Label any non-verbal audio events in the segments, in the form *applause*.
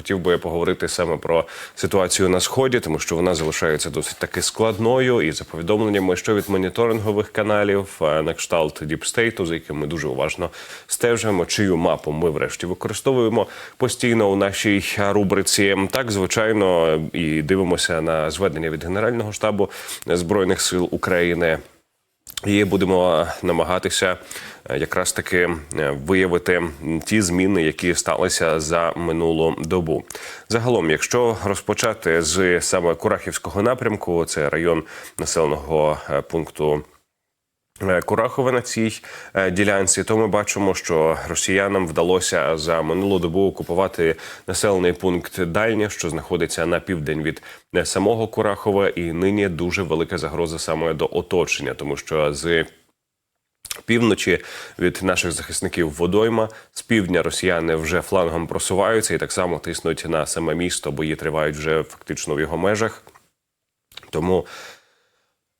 хотів би поговорити саме про ситуацію на сході, тому що вона залишається досить таки складною. І за повідомленнями, що від моніторингових каналів е, на кшталт Діпстейту, за яким ми дуже уважно стежимо, чию мапу ми врешті використовуємо постійно у нашій рубриці. Так, звичайно, і дивимося на зведення від Генерального штабу збройних сил України. І будемо намагатися е, якраз таки е, виявити ті зміни, які сталися за минулу добу. Загалом, якщо розпочати з саме Курахівського напрямку, це район населеного е, пункту. Е, Курахове на цій е, ділянці, то ми бачимо, що росіянам вдалося за минулу добу окупувати населений пункт Дальнє, що знаходиться на південь від е, самого Курахова, і нині дуже велика загроза саме до оточення, тому що з півночі від наших захисників водойма з півдня росіяни вже флангом просуваються і так само тиснуть на саме місто. Бої тривають вже фактично в його межах. Тому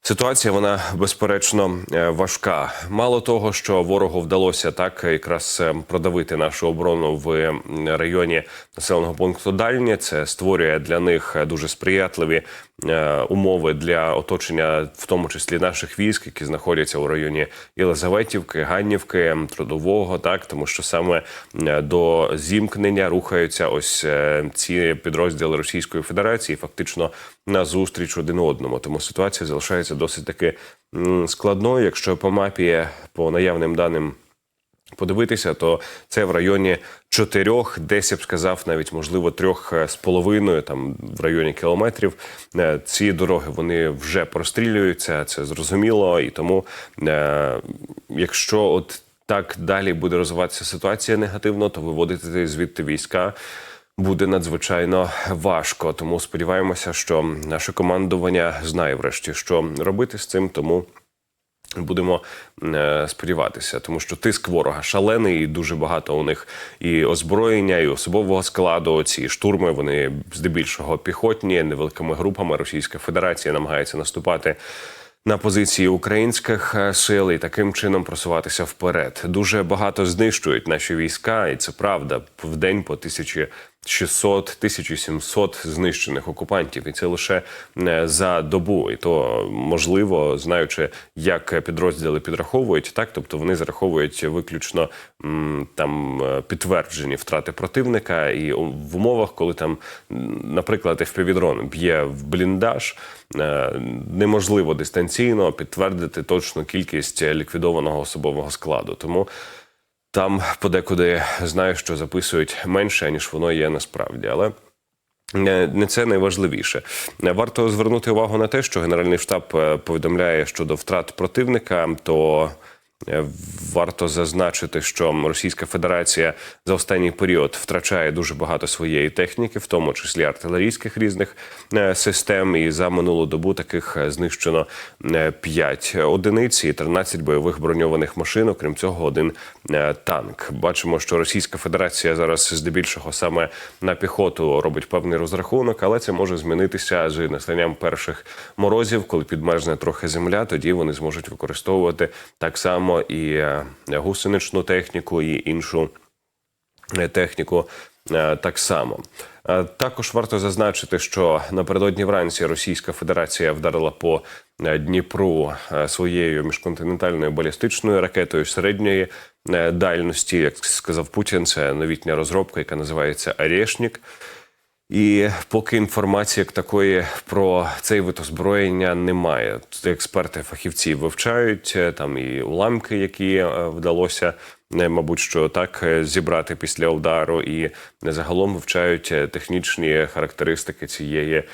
Ситуація вона безперечно е, важка. Мало того, що ворогу вдалося так якраз е, продавити нашу оборону в районі населеного пункту Дальнє. Це створює для них дуже сприятливі е, умови для оточення, в тому числі наших військ, які знаходяться у районі Єлизаветівки, Ганнівки, Трудового, так тому що саме до зімкнення рухаються ось ці підрозділи Російської Федерації, фактично на зустріч один одному. Тому ситуація залишається досить таки складною. Якщо по мапі по наявним даним подивитися, то це в районі чотирьох, десь я б сказав, навіть можливо трьох е, з половиною, там в районі кілометрів. Е, Ці дороги вони вже прострілюються, це зрозуміло, і тому, е, якщо от так далі буде розвиватися ситуація негативно, то виводити звідти війська. Буде надзвичайно важко, тому сподіваємося, що наше командування знає врешті, що робити з цим. Тому Будемо е, сподіватися, тому що тиск ворога шалений, і дуже багато у них і озброєння, і особового складу. Ці штурми вони здебільшого піхотні, невеликими групами. Російська Федерація намагається наступати на позиції українських е, сил і таким чином просуватися вперед. Дуже багато знищують наші війська, і це правда. В день по 1600-1700 знищених окупантів, і це лише е, за добу. І то можливо, знаючи, як підрозділи підраховують, так тобто вони зараховують виключно там е, підтверджені втрати противника, і в умовах, коли там, наприклад, FPV-дрон б'є в бліндаж, е, неможливо дистанційно підтвердити точну кількість ліквідованого особового складу. Тому там подекуди знаю, що записують менше, ніж воно є насправді, але. Не це найважливіше. Варто звернути увагу на те, що Генеральний штаб е, повідомляє щодо втрат противника, то варто зазначити, що Російська Федерація за останній період втрачає дуже багато своєї техніки, в тому числі артилерійських різних е, систем. І за минулу добу таких е, знищено 5 одиниць і 13 бойових броньованих машин. Окрім цього, один е, танк. Бачимо, що Російська Федерація зараз здебільшого саме на піхоту робить певний розрахунок, але це може змінитися з настанням перших морозів, коли підмерзне трохи земля. Тоді вони зможуть використовувати так само і е, гусеничну техніку, і іншу е, техніку е, так само. Також варто зазначити, що напередодні вранці Російська Федерація вдарила по Дніпру своєю міжконтинентальною балістичною ракетою середньої дальності. Як сказав Путін, це новітня розробка, яка називається Арєшнік. І поки інформації як такої про цей вид озброєння немає. Експерти, фахівці вивчають е, там і уламки, які е, вдалося, мабуть, що так е, зібрати після удару, і загалом вивчають е, технічні характеристики цієї е,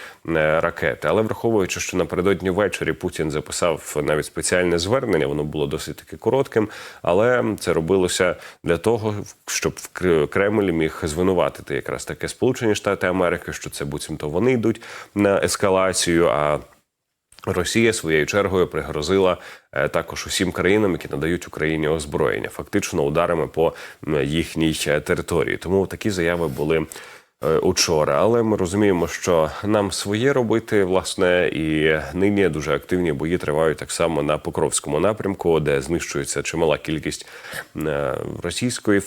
ракети. Але враховуючи, що напередодні ввечері Путін записав навіть спеціальне звернення, воно було досить таки коротким, але це робилося для того, щоб Кремль міг звинуватити якраз таке Сполучені Штати Америки, що це буцімто вони йдуть на ескалацію. а Росія своєю чергою пригрозила е, також усім країнам, які надають Україні озброєння, фактично ударами по їхній е, території. Тому такі заяви були учора. Але ми розуміємо, що нам своє робити, власне, і нині дуже активні бої тривають так само на Покровському напрямку, де знищується чимала кількість е, російської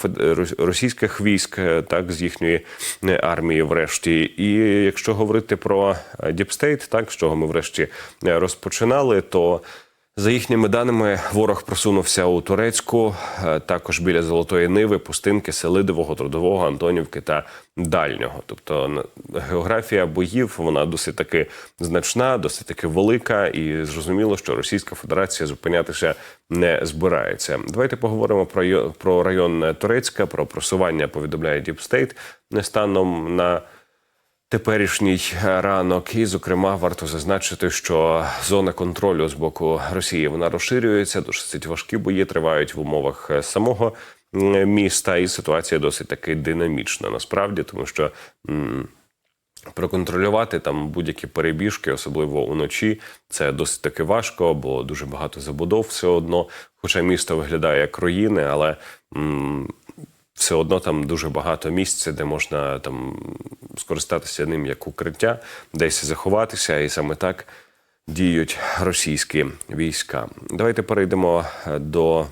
російських військ, е, так з їхньої е, армії, врешті. І якщо говорити про Діпстейт, так з чого ми врешті е, розпочинали, то за їхніми даними, ворог просунувся у Турецьку, е, також біля Золотої Ниви, Пустинки, Селидового, Трудового, Антонівки та Дальнього. Тобто географія боїв вона досить таки значна, досить таки велика, і зрозуміло, що Російська Федерація зупинятися не збирається. Давайте поговоримо про про район Турецька, про просування повідомляє Діпстейт станом на. Теперішній ранок, і зокрема, варто зазначити, що зона контролю з боку Росії вона розширюється. Досить важкі бої тривають в умовах е, самого міста, і ситуація досить таки динамічна насправді, тому що проконтролювати там будь-які перебіжки, особливо уночі, це досить таки важко, бо дуже багато забудов все одно. Хоча місто виглядає як руїни, але м, все одно там дуже багато місця, де можна там скористатися ним як укриття, десь заховатися, і саме так діють російські війська. Давайте перейдемо е, до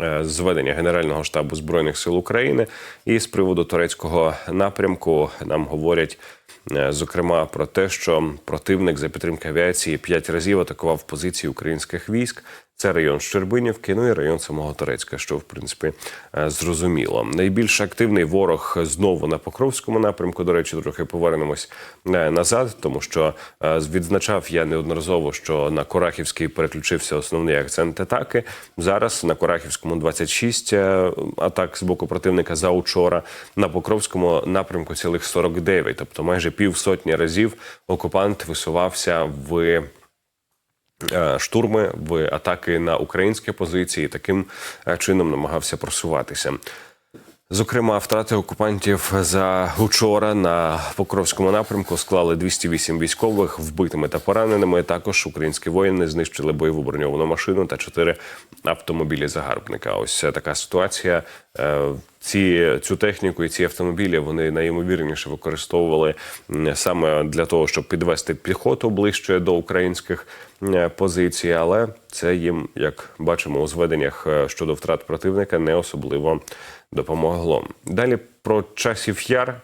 е, зведення Генерального штабу збройних сил України. І з приводу турецького напрямку нам говорять. е, Зокрема, про те, що противник за підтримки авіації п'ять разів атакував позиції українських військ. Це район Щербинівки, ну і район самого Турецька, що в принципі е, зрозуміло. Найбільш активний ворог знову на Покровському напрямку. До речі, трохи повернемось е, назад, тому що е, відзначав я неодноразово, що на Корахівський переключився основний акцент атаки. Зараз на Корахівському 26 е, атак з боку противника за учора. На Покровському напрямку цілих 49, тобто майже півсотні разів окупант висувався в штурми в атаки на українські позиції. Таким е, чином намагався просуватися. Зокрема, втрати окупантів за учора на Покровському напрямку склали 208 військових вбитими та пораненими. Також українські воїни знищили бойову броньовану машину та чотири автомобілі загарбника. Ось така ситуація. Е, Ці цю техніку і ці автомобілі вони найімовірніше використовували саме для того, щоб підвести піхоту ближче до українських позицій. Але це їм, як бачимо, у зведеннях е, щодо втрат противника не особливо допомогло. Далі про часів яр.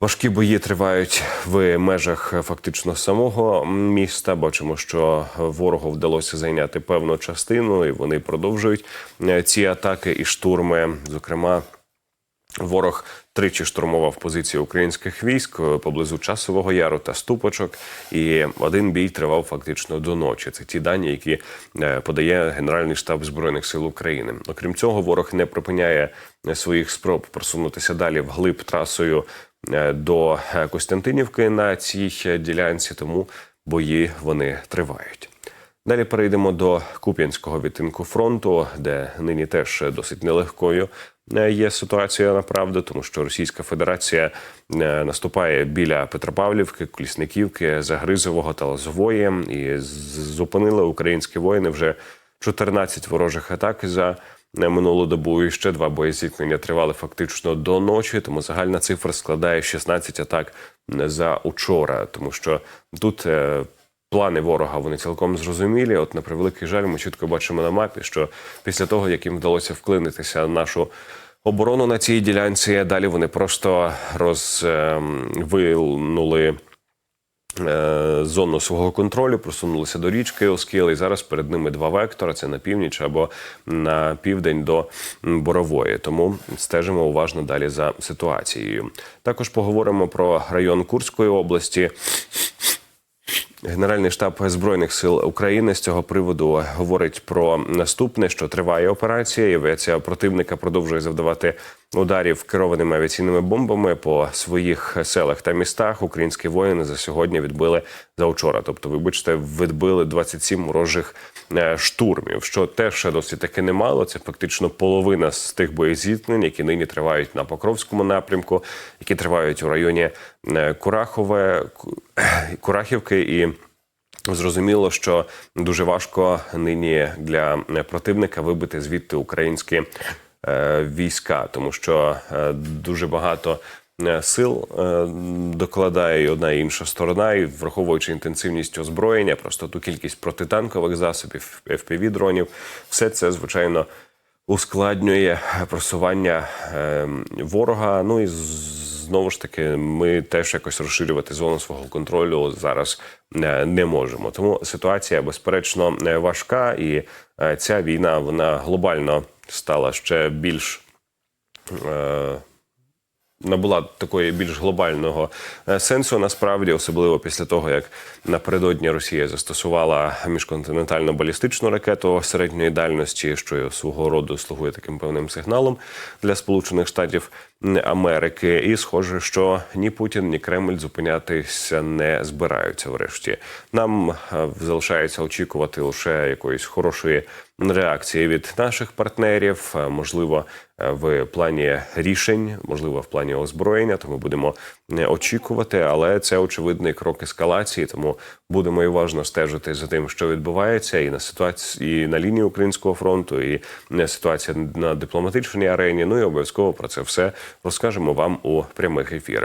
Важкі бої тривають в межах фактично самого міста. Бачимо, що ворогу вдалося зайняти певну частину, і вони продовжують е, ці атаки і штурми. Зокрема, ворог тричі штурмував позиції українських військ е, поблизу часового яру та ступочок. І один бій тривав фактично до ночі. Це ті дані, які е, подає Генеральний штаб збройних сил України. Окрім цього, ворог не припиняє своїх спроб просунутися далі вглиб трасою е, до Костянтинівки на цій ділянці. Тому бої вони тривають. Далі перейдемо до Куп'янського відтинку фронту, де нині теж досить нелегкою є ситуація направду, тому що Російська Федерація е, наступає біля Петропавлівки, Колісниківки, Загризового та Лозової, і зупинили українські воїни вже 14 ворожих атак за е, минулу добу. І ще два боєзіткнення тривали фактично до ночі. Тому загальна цифра складає 16 атак е, за учора, тому що тут. Плани ворога вони цілком зрозумілі. От на превеликий жаль, ми чітко бачимо на мапі, що після того, як їм вдалося вклинитися в нашу оборону на цій ділянці, далі вони просто розвинули е, зону свого контролю, просунулися до річки Оскіл, і зараз перед ними два вектора: це на північ або на південь до Борової. Тому стежимо уважно далі за ситуацією. Також поговоримо про район Курської області. Генеральний штаб збройних сил України з цього приводу говорить про наступне, що триває операція. і Авіація противника продовжує завдавати ударів керованими авіаційними бомбами по своїх селах та містах. Українські воїни за сьогодні відбили за вчора. Тобто, вибачте, відбили 27 ворожих е, штурмів, що теж досить таки немало. Це фактично половина з тих боєзіткнень, які нині тривають на Покровському напрямку, які тривають у районі е, Курахове, *clears throat* Курахівки і. Зрозуміло, що дуже важко нині для противника вибити звідти українські е, війська, тому що е, дуже багато. е, Сил е, докладає одна і інша сторона, і враховуючи інтенсивність озброєння, просто ту кількість протитанкових засобів, fpv дронів все це звичайно ускладнює просування е, ворога. Ну і знову ж таки, ми теж якось розширювати зону свого контролю зараз е, не можемо. Тому ситуація безперечно е, важка, і е, ця війна вона глобально стала ще більш. е, набула такої більш глобального е, сенсу, насправді, особливо після того, як напередодні Росія застосувала міжконтинентальну балістичну ракету середньої дальності, що свого роду слугує таким певним сигналом для Сполучених Штатів Америки. І схоже, що ні Путін, ні Кремль зупинятися не збираються. Врешті нам е, залишається очікувати лише якоїсь хорошої реакції від наших партнерів, е, можливо, е, в плані рішень, можливо, в плані озброєння. Тому будемо е, очікувати, але це очевидний крок ескалації. Тому будемо і уважно стежити за тим, що відбувається, і на ситуації і на лінії українського фронту, і ситуація на дипломатичній арені. Ну і обов'язково про це все розкажемо вам у прямих ефірах.